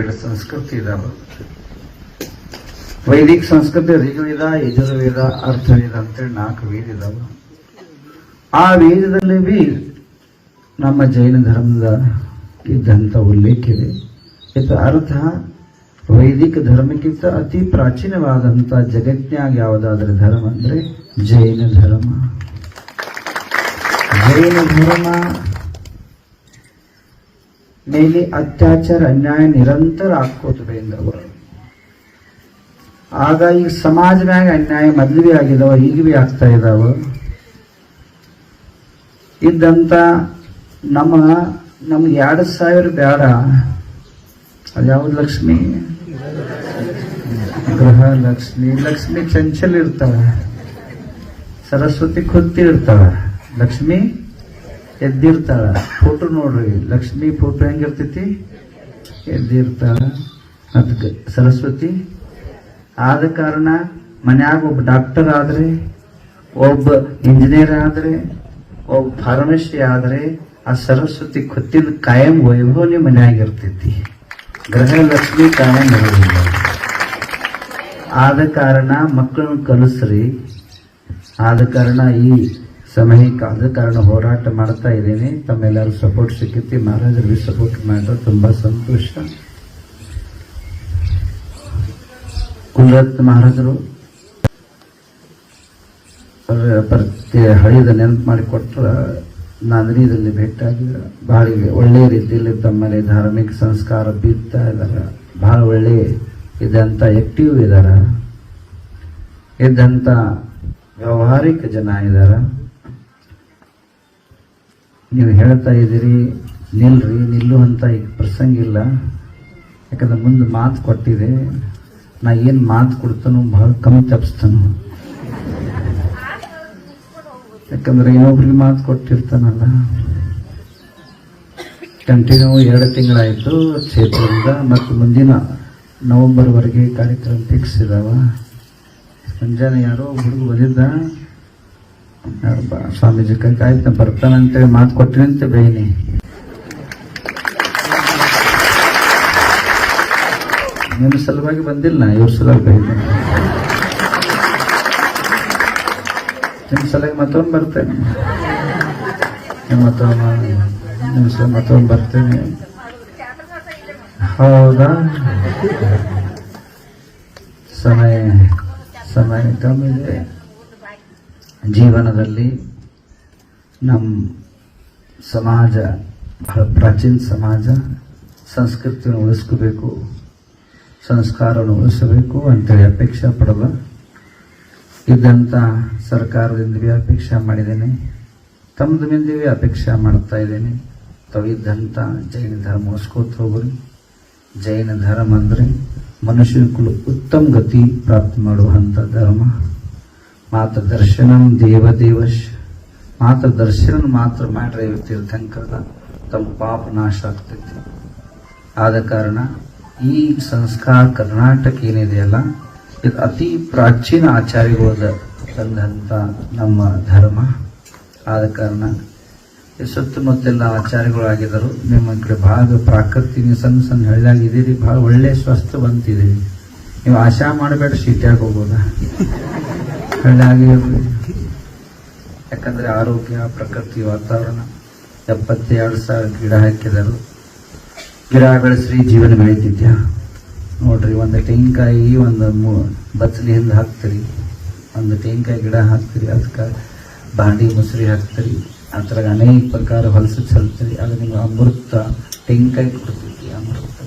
ಸಂಸ್ಕೃತಿ ಇದಾವೆ. ವೈದಿಕ ಸಂಸ್ಕೃತಿ ಋಗ್ವೇದ, ಯಜುರ್ವೇದ, ಅರ್ಥವೇದ ಅಂತೇಳಿ ನಾಲ್ಕು ವೇದ ಇದಾವೆ. ಆ ವೇದದಲ್ಲಿ ಬಿ ನಮ್ಮ ಜೈನ ಧರ್ಮದ ಇದ್ದಂಥ ಉಲ್ಲೇಖ ಇದು ಅರ್ಥ ವೈದಿಕ ಧರ್ಮಕ್ಕಿಂತ ಅತಿ ಪ್ರಾಚೀನವಾದಂಥ ಜಗತ್ನಾಗ ಯಾವುದಾದ್ರೂ ಧರ್ಮ ಅಂದ್ರೆ ಜೈನ ಧರ್ಮ. ಜೈನ ಧರ್ಮ ಮೇಲೆ ಅತ್ಯಾಚಾರ ಅನ್ಯಾಯ ನಿರಂತರ ಆಗ್ಕೋತದೆ ಎಂದವರು. ಆಗ ಈಗ ಸಮಾಜ ಮ್ಯಾಗ ಅನ್ಯಾಯ ಮದ್ವೆ ಆಗಿದಾವ ಈಗ ಭೀ ಆಗ್ತಾ ಇದಾವ. ಇದ್ದಂತ ನಮ್ಮ, ನಮ್ಗೆ ಎರಡು ಸಾವಿರ ಬೇಡ ಅದ್ಯಾವ್ದು ಲಕ್ಷ್ಮಿ? ಗೃಹ ಲಕ್ಷ್ಮಿ. ಲಕ್ಷ್ಮಿ ಚಂಚಲ್ ಇರ್ತಾವ ಸರಸ್ವತಿ ಕುತ್ತಿ ಇರ್ತಾವ ಲಕ್ಷ್ಮಿ? ಎದ್ದಿರ್ತಾಳ. ಫೋಟೋ ನೋಡ್ರಿ, ಲಕ್ಷ್ಮಿ ಫೋಟೋ ಹೆಂಗಿರ್ತೈತಿ? ಎದ್ದಿರ್ತಾಳ. ಅದಕ್ಕೆ ಸರಸ್ವತಿ, ಆದ ಕಾರಣ ಮನ್ಯಾಗ ಒಬ್ಬ ಡಾಕ್ಟರ್ ಆದ್ರೆ, ಒಬ್ಬ ಇಂಜಿನಿಯರ್ ಆದ್ರೆ, ಒಬ್ಬ ಫಾರ್ಮಸಿ ಆದ್ರೆ, ಆ ಸರಸ್ವತಿ ಕೊತ್ತಿನ ಕಾಯಂ ವೈಭವನೇ ಮನ್ಯಾಗ ಇರ್ತೈತಿ. ಗ್ರಹ ಲಕ್ಷ್ಮಿ ಕಾಯಂ ಇರೋದಿಲ್ಲ ಆದ ಕಾರಣ ಮಕ್ಕಳನ್ನ ಕಲಿಸ್ರಿ. ಆದ ಕಾರಣ ಈ ಸಮಯಕ್ಕೆ ಆದ ಕಾರಣ ಹೋರಾಟ ಮಾಡ್ತಾ ಇದ್ದೀನಿ. ತಮ್ಮೆಲ್ಲರೂ ಸಪೋರ್ಟ್ ಸಿಕ್ಕೈತಿ ಮಹಾರಾಜರಿಗೆ ಸಪೋರ್ಟ್ ಮಾಡಿದ್ರೆ ತುಂಬ ಸಂತೋಷ. ಕುಲರತ್ನ ಮಹಾರಾಜರು ಪ್ರತಿ ಹಳಿದ ನೆನಪು ಮಾಡಿಕೊಟ್ರ ನಾಂದ್ರಿದಲ್ಲಿ ಭೇಟಿಯಾಗಿ ಭಾಳ ಒಳ್ಳೆಯ ರೀತಿಯಲ್ಲಿ ತಮ್ಮಲ್ಲಿ ಧಾರ್ಮಿಕ ಸಂಸ್ಕಾರ ಬೀರ್ತಾ ಇದ್ದಾರೆ. ಭಾಳ ಒಳ್ಳೆ ಇದ್ದಂಥ ಆಕ್ಟಿವ್ ಇದ್ದಾರೆ. ಇದ್ದಂಥ ವ್ಯಾವಹಾರಿಕ ಜನ ಇದಾರ ನೀವು ಹೇಳ್ತಾ ಇದ್ದೀರಿ, ನಿಲ್ರಿ, ನಿಲ್ಲುವಂತ ಈಗ ಪ್ರಸಂಗ ಇಲ್ಲ. ಯಾಕಂದ್ರೆ ಮುಂದೆ ಮಾತು ಕೊಟ್ಟಿದೆ. ನಾ ಏನು ಮಾತು ಕೊಡ್ತಾನೋ ಬಹಳ ಕಮ್ಮಿ ತಪ್ಪಿಸ್ತಾನು ಯಾಕಂದ್ರೆ ಇನ್ನೊಬ್ರಿಗೆ ಮಾತು ಕೊಟ್ಟಿರ್ತಾನಲ್ಲ. ಕಂಟಿನ್ಯೂ ಎರಡು ತಿಂಗಳಾಯಿತು, ಕ್ಷೇತ್ರದಿಂದ ಮತ್ತು ಮುಂದಿನ ನವೆಂಬರ್ವರೆಗೆ ಕಾರ್ಯಕ್ರಮ ಫಿಕ್ಸ್ ಇದಾವ. ಮುಂಜಾನೆ ಯಾರೋ ಹುಡುಗ ಬಂದಿದ್ದ. ಬಾ- ಸ್ವಾಮೀಜಿ, ಕೈ ಆಯ್ತು ಬರ್ತಾನಂತೇಳಿ ಮಾತು ಕೊಟ್ಟಿನಂತೆ ಬೇಗನೆ ನಿಮ್ಮ ಸಲುವಾಗಿ ಬಂದಿಲ್ಲ ಇವ್ರು ಸಲುವಾಗಿ ಬೈತೀನಿ ನಿಮ್ಮ ಸಲುವಾಗಿ ಮತ್ತೊಂದು ಬರ್ತೇನೆ. ನಿಮ್ಮ ನಿಮ್ಮ ಸಲ ಮತ್ತೊಂದು ಬರ್ತೇನೆ. ಹೌದಾ? ಸಮಯ ಸಮಯ ಕಮ್ಮಿ ಇದೆ ಜೀವನದಲ್ಲಿ ನಮ್ಮ ಸಮಾಜ, ಬಹಳ ಪ್ರಾಚೀನ ಸಮಾಜ, ಸಂಸ್ಕೃತಿಯನ್ನು ಉಳಿಸ್ಕೋಬೇಕು, ಸಂಸ್ಕಾರವನ್ನು ಉಳಿಸಬೇಕು ಅಂತೇಳಿ ಅಪೇಕ್ಷೆ ಪಡಲ್ಲ. ಇದ್ದಂಥ ಸರ್ಕಾರದಿಂದ ಭೀ ಅಪೇಕ್ಷೆ ಮಾಡಿದ್ದೇನೆ. ತಮ್ಮದು ಮಿಂದ ಭೀ ಅಪೇಕ್ಷೆ ಮಾಡ್ತಾ ಇದ್ದೇನೆ. ತಾವು ಇದ್ದಂಥ ಜೈನ ಧರ್ಮ ಉಳಿಸ್ಕೋತ ಹೋಗ್ರಿ. ಜೈನ ಧರ್ಮ ಅಂದರೆ ಮನುಷ್ಯನ ಕುಲ ಉತ್ತಮ ಗತಿ ಪ್ರಾಪ್ತಿ ಮಾಡುವಂಥ ಧರ್ಮ. ಮಾತ ದರ್ಶನಂ ದೇವದೇವಶ್ ಮಾತ್ರ ದರ್ಶನ ಮಾತ್ರ ಮಾಡ್ರೆ ತೀರ್ಥಂಕರದ ತಮ್ಮ ಪಾಪ ನಾಶ ಆಗ್ತೈತಿ. ಆದ ಕಾರಣ ಈ ಸಂಸ್ಕಾರ ಕರ್ನಾಟಕ ಏನಿದೆಯಲ್ಲ ಇದು ಅತಿ ಪ್ರಾಚೀನ ಆಚಾರ್ಯಗಳದ ತಂದಂಥ ನಮ್ಮ ಧರ್ಮ. ಆದ ಕಾರಣ ಸುತ್ತಮುತ್ತೆಲ್ಲ ಆಚಾರ್ಯಗಳಾಗಿದ್ದರು. ನಿಮ್ಮ ಕಡೆ ಭಾಳ ಪ್ರಾಕೃತಿ, ನೀವು ಸಣ್ಣ ಸಣ್ಣ ಹಳ್ಳಿಯಾಗಿದ್ದೀರಿ, ಭಾಳ ಒಳ್ಳೆ ಸ್ವಸ್ಥ ಬಂತಿದ್ದೀರಿ ನೀವು ಆಶಾ ಮಾಡಬೇಡ, ಸೀಟ್ಯಾಗ ಹೋಗೋದ ಹಳ್ಳಿಯಾಗಿ ಯಾಕಂದರೆ ಆರೋಗ್ಯ, ಪ್ರಕೃತಿ, ವಾತಾವರಣ ಎಪ್ಪತ್ತೆರಡು ಸಾವಿರ ಗಿಡ ಹಾಕಿದರು. ಗಿಡ ಬೆಳೆಸ್ರಿ ಜೀವನ ಬೆಳೀತಿದ್ಯಾ? ನೋಡ್ರಿ, ಒಂದು ತೆಂಗಿನಕಾಯಿ, ಒಂದು ಮೂ, ಬಚ್ಚಲಿ ಹಿಂದೆ ಹಾಕ್ತೀರಿ. ಒಂದು ತೆಂಗಿನಕಾಯಿ ಗಿಡ ಹಾಕ್ತೀರಿ, ಅದಕ್ಕೆ ಬಾಂಡಿ ಮುಸ್ರಿ ಹಾಕ್ತೀರಿ. ಅದ್ರಾಗ ಅನೇಕ ಪ್ರಕಾರ ಹೊಲಸು ಚಲ್ತೀರಿ. ಅದು ನಿಮ್ಗೆ ಅಮೃತ, ತೆಂಗಿನಕಾಯಿ ಕೊಡ್ತೈತಿ ಅಮೃತ.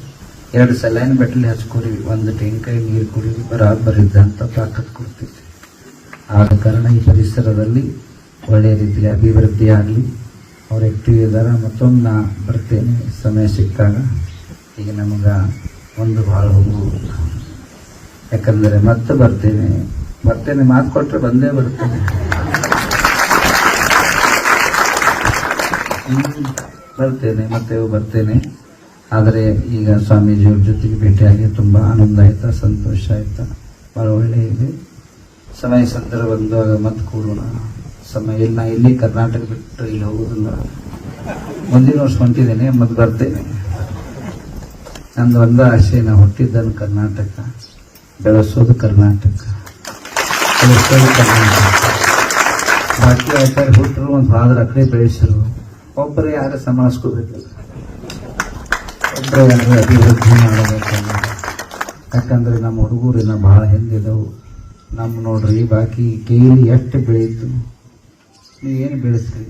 ಎರಡು ಸಲೈನ್ ಬೆಟ್ಟಲಿ ಹಚ್ಕೊಡಿ ಒಂದು ತೆಂಗಿನಕಾಯಿ ನೀರು ಕುಡಿ ಬರ ಇದ್ದಂಥ ತಾಕತ್ ಕೊಡ್ತೈತಿ ಆದ ಕಾರಣ ಈ ಪರಿಸರದಲ್ಲಿ ಒಳ್ಳೆಯ ರೀತಿಯಲ್ಲಿ ಅಭಿವೃದ್ಧಿ ಆಗಲಿ ಅವ್ರು ಆಕ್ಟಿವ್ ಇದ್ದಾರೆ ಮತ್ತೊಮ್ಮೆ ನಾ ಬರ್ತೇನೆ, ಸಮಯ ಸಿಕ್ಕಾಗ. ಈಗ ನಮಗೆ ಒಂದು ಭಾಳ ಹೋಗು. ಯಾಕಂದರೆ ಮತ್ತೆ ಬರ್ತೇನೆ. ಬರ್ತೇನೆ ಮಾತು ಕೊಟ್ಟರೆ ಬಂದೇ ಬರ್ತೇನೆ ಬರ್ತೇನೆ, ಮತ್ತೆ ಬರ್ತೇನೆ. ಆದರೆ ಈಗ ಸ್ವಾಮೀಜಿಯವ್ರ ಜೊತೆಗೆ ಭೇಟಿಯಾಗಿ ತುಂಬ ಆನಂದ ಆಯ್ತಾ, ಸಂತೋಷ ಆಯ್ತಾ. ಭಾಳ ಒಳ್ಳೆಯ ಇದೆ. ಸಮಯ ಸಂದರ್ಭ ಬಂದಾಗ ಮತ್ತೆ ಕೂಡೋಣ. ಸಮಯ ಇಲ್ಲ ಇಲ್ಲಿ ಕರ್ನಾಟಕ ಬಿಟ್ಟು ಇಲ್ಲಿ ಹೋಗೋದಿಲ್ಲ. ಮುಂದಿನ ವರ್ಷ ಹೊಂಟಿದ್ದೇನೆ, ಮತ್ತೆ ಬರ್ತೇನೆ. ನಂದು ಒಂದ ಆಸೆ, ನಾ ಹುಟ್ಟಿದ್ದನ್ನು ಕರ್ನಾಟಕ, ಬೆಳೆಸೋದು ಕರ್ನಾಟಕ. ಬಾಕಿ ಆಚಾರ ಹುಟ್ಟರು ಒಂದು ಫಾದರ್ ಅಕ್ಕಡೆ ಬೆಳೆಸರು. ಒಬ್ಬರು ಯಾರು ಸಮಾಳಿಸ್ಕೋಬೇಕಲ್ಲ ಒಬ್ಬರೇ ಯಾರು ಅಭಿವೃದ್ಧಿ ಮಾಡಬೇಕಲ್ಲ. ಯಾಕಂದ್ರೆ ನಮ್ಮ ಹುಡುಗರು ಇನ್ನ ಭಾಳ ಹಿಂದಿದವು ನಮ್ಮ ನೋಡ್ರಿ, ಬಾಕಿ ಕೇಳಿ ಎಷ್ಟು ಬೆಳೀತು? ಏನು ಬೆಳೆಸ್ರಿ?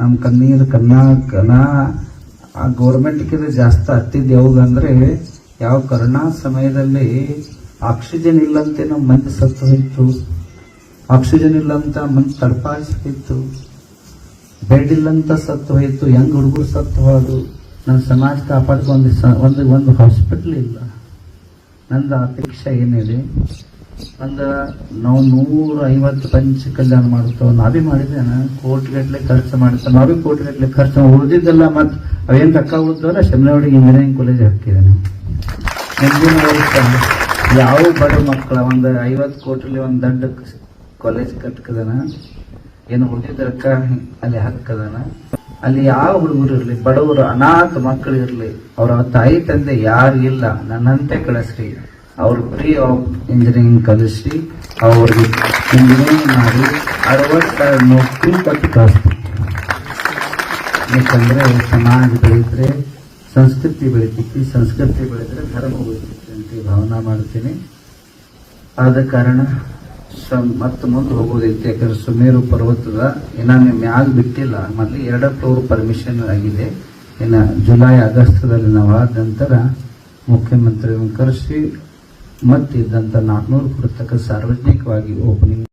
ನಮ್ಮ ಕಣ್ಣೀರು ಕನ್ನ ಕನ ಆ ಗೌರ್ಮೆಂಟ್ಗಿಂತ ಜಾಸ್ತಿ ಹತ್ತಿದ್ದು ಯಾವಾಗ ಅಂದ್ರೆ ಯಾವ ಕರೋನಾ ಸಮಯದಲ್ಲಿ ಆಕ್ಸಿಜನ್ ಇಲ್ಲಂತೆ ನಮ್ಮ ಮಂದಿ ಸತ್ತು ಹೋಯ್ತು ಆಕ್ಸಿಜನ್ ಇಲ್ಲಂತ ಮಂದಿ ತಡಪಾಯಿಸ್ತಿತ್ತು ಬೆಡ್ ಇಲ್ಲಂತ ಸತ್ತು ಹೋಯ್ತು ಹೆಂಗ್ ಹುಡುಗರು ಸತ್ತು ಹೋದು? ನನ್ನ ಸಮಾಜ ಕಾಪಾಡ್ಕೊಂಡು ಒಂದು ಒಂದು ಹಾಸ್ಪಿಟ್ಲ್ ಇಲ್ಲ. ನಂದು ಅಪೇಕ್ಷೆ ಏನಿದೆ? ಒಂದು ನಾವು ನೂರ ಐವತ್ತು ಪಂಚ ಕಲ್ಯಾಣ ಮಾಡುತ್ತೇವೆ ನಾವೇ ಮಾಡಿದ್ದೇನ. ಕೋಟಿಗಟ್ಟಲೆ ಖರ್ಚು ಮಾಡ್ತೇವೆ ನಾವೇ ಕೋಟಿಗಟ್ಟಲೆ ಖರ್ಚು ಉಳಿದಿದ್ದಲ್ಲ ಮತ್ತೆ ಅವೇನು ರೊಕ್ಕ ಉಳಿದವಲ್ಲ? ಶಮನವಾಡಿಗೆ ಇಂಜಿನಿಯರಿಂಗ್ ಕಾಲೇಜ್ ಹಾಕಿದ್ದೇನೆ. ಯಾವ ಬಡ ಮಕ್ಕಳ ಒಂದು ಐವತ್ತು ಕೋಟಿಲಿ ಒಂದು ದೊಡ್ಡ ಕಾಲೇಜ್ ಕಟ್ಕದನ? ಏನು ಉಳಿದಿದ್ದ ರೊಕ್ಕ ಅಲ್ಲಿ ಹಾಕದನ? ಅಲ್ಲಿ ಯಾವ ಹುಡುಗರು ಇರಲಿ? ಬಡವರು ಅನಾಥ ಮಕ್ಕಳು ಇರಲಿ. ಅವರ ತಾಯಿ ತಂದೆ ಯಾರು ಇಲ್ಲ? ನನ್ನಂತೆ ಕಳಿಸ್ರಿ. ಅವ್ರು ಫ್ರೀ ಆಫ್ ಇಂಜಿನಿಯರಿಂಗ್ ಕಲಿಸಿ, ಅವ್ರಿಗೆ ಇಂಜಿನಿಯರಿಂಗ್ ಮಾಡಿ ಅರವತ್ತು ನೌಕರಿ ಕೊಟ್ಟು ಕಳಿಸ್ತೀವಿ ಯಾಕಂದ್ರೆ ಸಮಾಜ ಬೆಳೀತಾರೆ ಸಂಸ್ಕೃತಿ ಬೆಳಿತೈತಿ, ಸಂಸ್ಕೃತಿ ಬೆಳೆದ್ರೆ ಧರ್ಮ ಬೆಳಿತೈತಿ ಅಂತ ಭಾವನಾ ಮಾಡ್ತೀನಿ. ಆದ ಕಾರಣ ಮತ್ತೆ ಮುಂದೆ ಹೋಗೋದೈತಿ. ಯಾಕಂದ್ರೆ ಸುಮೇರು ಪರ್ವತದ ಇನ್ನ ನೀವು ಮ್ಯಾಗ ಬಿಟ್ಟಿಲ್ಲ. ಮೊದಲು ಎರಡು ಫ್ಲೋರ್ ಪರ್ಮಿಷನ್ ಆಗಿದೆ. ಇನ್ನು ಜುಲೈ ಆಗಸ್ಟ್ದಲ್ಲಿ ನಾವು ಆದ ನಂತರ ಮುಖ್ಯಮಂತ್ರಿ ಕರೆಸಿ ಮತ್ತಿದ್ದಂಥ ನಾಲ್ಕುನೂರು ಪುಸ್ತಕ ಸಾರ್ವಜನಿಕವಾಗಿ ಓಪನಿಂಗ್